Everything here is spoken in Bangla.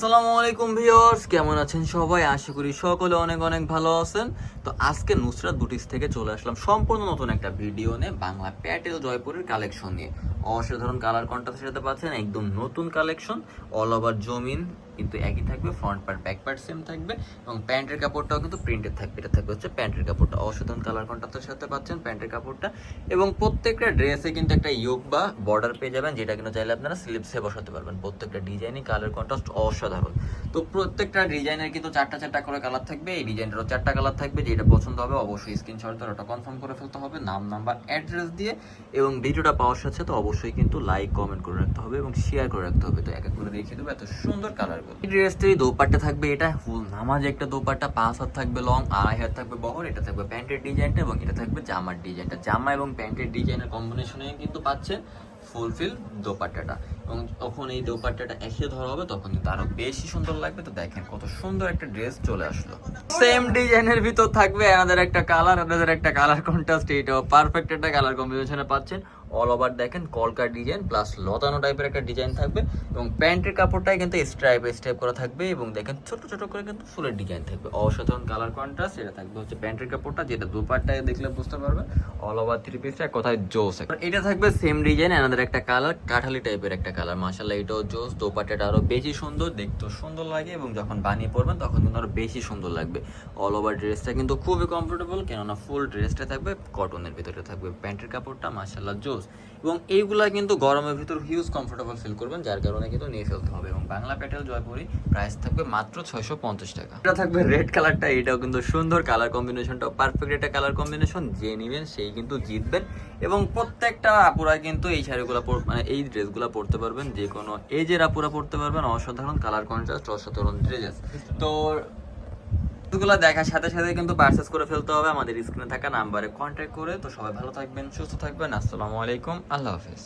আসসালামু আলাইকুম ভিউয়ার্স কেমন আছেন সবাই? আশা করি সকলে অনেক অনেক ভালো আছেন। তো আজকে নুসরাত বুটিক্স থেকে চলে আসলাম সম্পূর্ণ নতুন একটা ভিডিও নিয়ে বাংলা প্যাটেল জয়পুরের কালেকশন নিয়ে। অসাধারণ কালার কন্ট্রাস্টের সাথে পাচ্ছেন একদম নতুন কালেকশন অল ওভার জমিন, কিন্তু একই থাকবে front part back part same থাকবে এবং প্যান্টের কাপড়টাও কিন্তু প্রিন্টেড থাকবে। এটা থাকবে হচ্ছে প্যান্টের কাপড়টা। অসাধারণ কালার কন্ট্রাস্টের সাথে পাচ্ছেন প্যান্টের কাপড়টা এবং প্রত্যেকটা ড্রেসে কিন্তু একটা ইয়োগ বা বর্ডার পেয়ে যাবেন, যেটা কিন্তু চাইলে আপনারা স্লিপসে বসাতে পারবেন। প্রত্যেকটা ডিজাইনই কালার কন্ট্রাস্ট অসাধারণ। তো প্রত্যেকটা ডিজাইনের কিন্তু চারটা চারটা করে কালার থাকবে। এই ডিজাইনেরও চারটা কালার থাকবে, যেটা পছন্দ হবে অবশ্যই স্ক্রিনশট ধরে ওটা কনফার্ম করে ফেলতে হবে। নাম নাম্বার অ্যাড্রেস দিয়ে এবং ভিডিওটা পাওয়ার সাথে তো অবশ্যই কিন্তু লাইক কমেন্ট করে রাখতে হবে এবং শেয়ার করে রাখতে হবে। তো এক এক করে দেখিয়ে দেবো এত সুন্দর কালারগুলো এই ড্রেসটির দোপাট্টা থাকবে এটা ফুল নামাজ একটা দোপাট্টা, পাঁচ হাত থাকবে লং আড়াই হাত থাকবে বহর, এটা থাকবে প্যান্টের ডিজাইনটা এবং এটা থাকবে জামার ডিজাইনটা। জামা এবং প্যান্টের ডিজাইনের কম্বিনেশনে কিন্তু পাচ্ছেন ফুলফিল দোপাট্টাটা। এবং তখন এই দোপাট্টাটা এসে ধরা হবে, তখন কিন্তু আরও বেশি সুন্দর লাগবে। তো দেখেন কত সুন্দর একটা ড্রেস চলে আসলো। সেম ডিজাইনের ভিতর থাকবে আমাদের একটা কালার আপনাদের একটা কালার কন্ট্রাস্ট এইটাও পারফেক্ট একটা কালার কম্বিনেশনে পাচ্ছেন। অল ওভার দেখেন, কলকার ডিজাইন প্লাস লতানো টাইপের একটা ডিজাইন থাকবে এবং প্যান্টের কাপড়টাই কিন্তু স্ট্রাইপ স্ট্রাইপ করা থাকবে এবং দেখেন ছোট ছোট করে কিন্তু ফুলের ডিজাইন থাকবে। অসাধারণ কালার কন্ট্রাস্ট এটা থাকবে হচ্ছে প্যান্টের কাপড়টা, যেটা দুপারটায় দেখলে বুঝতে পারবে অল ওভার থ্রি পিসটা কোথায় জোস। এটা থাকবে সেম ডিজাইন আমাদের একটা কালার কাঠালি টাইপের একটা কালার। মাশাল্লাহ এটাও জোস, দোপাট্টাটা আরও বেশি সুন্দর, দেখতেও সুন্দর লাগে এবং যখন বানিয়ে পড়বেন তখন কিন্তু আরও বেশি সুন্দর লাগবে। অল ওভার ড্রেসটা কিন্তু খুবই কমফোর্টেবল কেননা ফুল ড্রেসটা থাকবে কটনের ভিতরে থাকবে, প্যান্টের কাপড়টা মাশাল্লাহ জোস। এবং এইগুলা কিন্তু গরমের ভিতর হিউজ কমফোর্টেবল ফিল করবেন, যার কারণে কিন্তু নিয়ে ফেলতে হবে এবং বাংলা প্যাটেল জয়পুরি প্রাইস থাকবে মাত্র ছয়শো পঞ্চাশ টাকা। এটা থাকবে রেড কালারটা এটাও কিন্তু সুন্দর কালার কম্বিনেশনটাও পারফেক্ট একটা কালার কম্বিনেশন যে নেবেন সেই কিন্তু জিতবেন এবং প্রত্যেকটা আপুরা কিন্তু এই শাড়িগুলো মানে এই ড্রেসগুলো পরতে পারবেন, যে কোনো এজের আপুরা পড়তে পারবেন, অসাধারণ কালার কন্ট্রাস্ট অসাধারণ ড্রেস তো এগুলো দেখার সাথে সাথে কিন্তু পারচেস করে ফেলতে হবে, আমাদের স্ক্রিনে থাকা নাম্বারে কন্ট্যাক্ট করে। তো সবাই ভালো থাকবেন, সুস্থ থাকবেন, আসসালামু আলাইকুম, আল্লাহ হাফেজ।